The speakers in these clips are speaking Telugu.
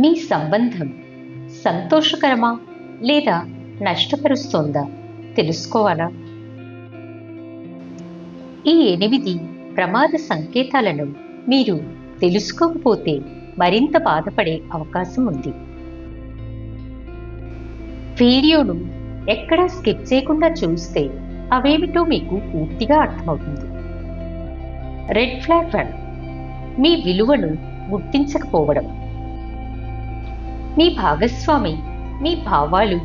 మీ సంబంధం సంతోషకరమా లేదా నష్టపరుస్తోందా తెలుసుకోవాలా? ఈ ఎనిమిది ప్రమాద సంకేతాలను మీరు తెలుసుకోకపోతే మరింత బాధపడే అవకాశం ఉంది. వీడియోను ఎక్కడా స్కిప్ చేయకుండా చూస్తే అవేమిటో మీకు పూర్తిగా అర్థమవుతుంది. రెడ్ ఫ్లాగ్ వన్ మీ విలువను గుర్తించకపోవడం. మీ భాగస్వామి మీ భావాలు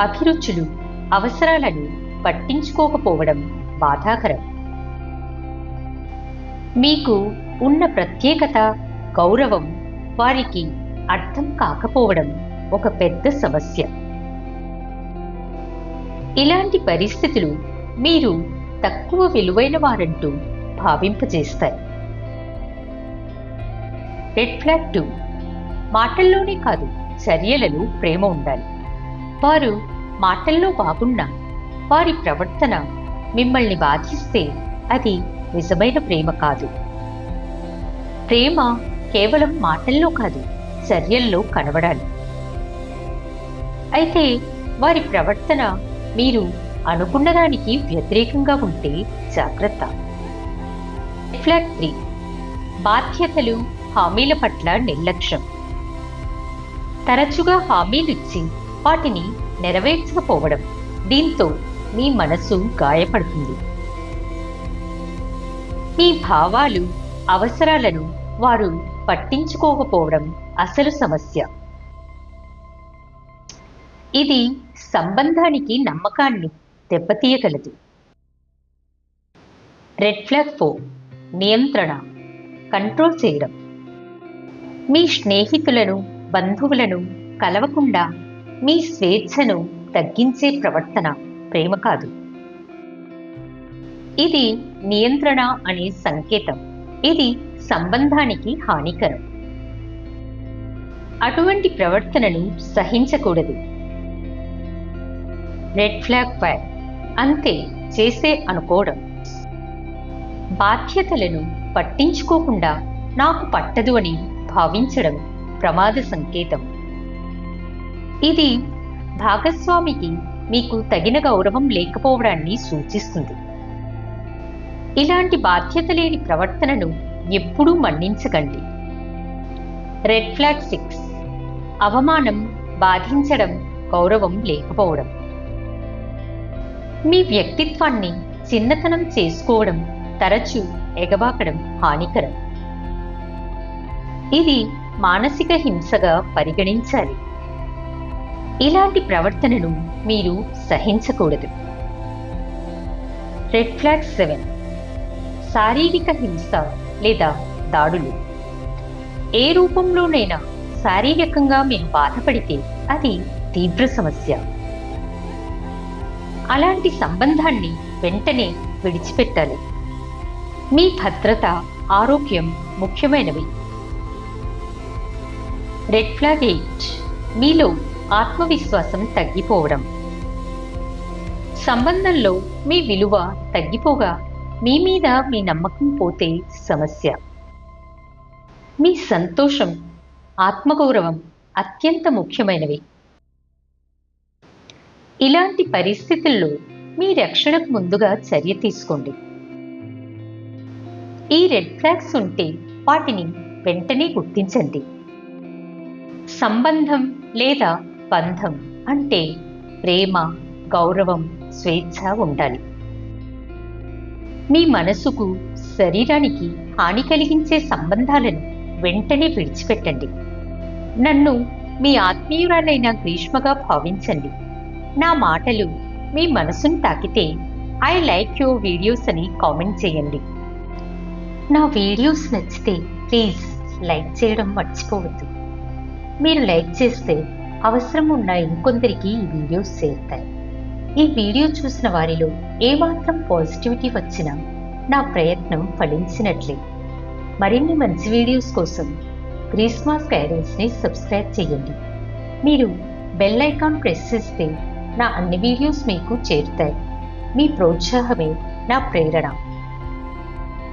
అభిరుచులు అవసరాలను పట్టించుకోకపోవడం బాధాకరం. మీకు ఉన్న ప్రత్యేకత గౌరవం వారికి అర్థం కాకపోవడం ఒక పెద్ద సమస్య. ఇలాంటి పరిస్థితులు మీరు తక్కువ విలువైన వారంటూ భావింపజేస్తాయి. రెడ్ ఫ్లాగ్ టూ మాటల్లోనే కాదు చర్యలలో ప్రేమ ఉండాలి. వారు మాటల్లో బాగున్నా వారి ప్రవర్తన మిమ్మల్ని బాధిస్తే అది నిజమైన ప్రేమ కాదు. ప్రేమ కేవలం మాటల్లో కాదు చర్యల్లో కనబడాలి. అయితే వారి ప్రవర్తన మీరు అనుకున్న దానికి వ్యతిరేకంగా ఉంటే జాగ్రత్త. ఫ్లాగ్ త్రీ బాధ్యతలు హామీల పట్ల నిర్లక్ష్యం. తరచుగా హామీలిచ్చి వాటిని నెరవేర్చకపోవడం దీంతో మీ మనసు గాయపడుతుంది. మీ భావాలు అవసరాలను వారు పట్టించుకోకపోవడం అసలు సమస్య. ఇది సంబంధానికి నమ్మకాన్ని దెబ్బతీయగలదు. రెడ్ ఫ్లాగ్ ఫోర్ నియంత్రణ కంట్రోల్ చేయడం. మీ స్నేహితులను బంధువులను కలవకుండా మీ స్వేచ్ఛను తగ్గించే ప్రవర్తన ప్రేమ కాదు. ఇది నియంత్రణ అనే సంకేతం. ఇది సంబంధానికి హానికరం. అటువంటి ప్రవర్తనను సహించకూడదు. రెడ్ ఫ్లాగ్ ఫైర్ అంతే చేసే అనుకోవడం. బాధ్యతలను పట్టించుకోకుండా నాకు పట్టదు అని భావించడం. ప్రమాద సంకేతం. ఇది భాగస్వామికి మీకు తగిన గౌరవం లేకపోవడాన్ని సూచిస్తుంది. ఇలాంటి బాధ్యత లేని ప్రవర్తనను ఎప్పుడూ మన్నించకండి. రెడ్ ఫ్లాగ్ సిక్స్ అవమానం బాధించడం గౌరవం లేకపోవడం. మీ వ్యక్తిత్వాన్ని చిన్నతనం చేసుకోవడం తరచూ ఎగబాకడం హానికరం. ఇది మానసిక హింసగా పరిగణించాలి. ఇలాంటి ప్రవర్తనను మీరు సహించకూడదు. రెడ్ ఫ్లాగ్ సెవెన్ శారీరక హింస లేదా దాడులు. ఏ రూపంలోనైనా శారీరకంగా మేము బాధపడితే అది తీవ్ర సమస్య. అలాంటి సంబంధాన్ని వెంటనే విడిచిపెట్టాలి. మీ భద్రత ఆరోగ్యం ముఖ్యమైనవి. రెడ్ ఫ్లాగ్ ఎయిట్ మీలో ఆత్మవిశ్వాసం తగ్గిపోవడం. సంబంధంలో మీ విలువ తగ్గిపోగా మీ మీద మీ నమ్మకం పోతే సమస్య. మీ సంతోషం ఆత్మగౌరవం అత్యంత ముఖ్యమైనవి. ఇలాంటి పరిస్థితుల్లో మీ రక్షణకు ముందుగా చర్య తీసుకోండి. ఈ రెడ్ ఫ్లాగ్స్ ఉంటే వాటిని వెంటనే గుర్తించండి. సంబంధం లేదా బంధం అంటే ప్రేమ గౌరవం స్వేచ్ఛ ఉండాలి. మీ మనసుకు శరీరానికి హాని కలిగించే సంబంధాలను వెంటనే విడిచిపెట్టండి. నన్ను మీ ఆత్మీయురాలైన గ్రీష్మగా భావించండి. నా మాటలు మీ మనసును తాకితే ఐ లైక్ యువర్ వీడియోస్ అని కామెంట్ చేయండి. నా వీడియోస్ నచ్చితే ప్లీజ్ లైక్ చేయడం మర్చిపోవద్దు. మీరు లైక్ చేస్తే అవసరం ఉన్న ఇంకొందరికి ఈ వీడియోస్ చేరుతాయి. ఈ వీడియో చూసిన వారిలో ఏమాత్రం పాజిటివిటీ వచ్చినా నా ప్రయత్నం ఫలించినట్లే. మరిన్ని మంచి వీడియోస్ కోసం క్రిస్మస్ గైడెన్స్ని సబ్స్క్రైబ్ చేయండి. మీరు బెల్ ఐకాన్ ప్రెస్ చేస్తే నా అన్ని వీడియోస్ మీకు చేరుతాయి. మీ ప్రోత్సాహమే నా ప్రేరణ.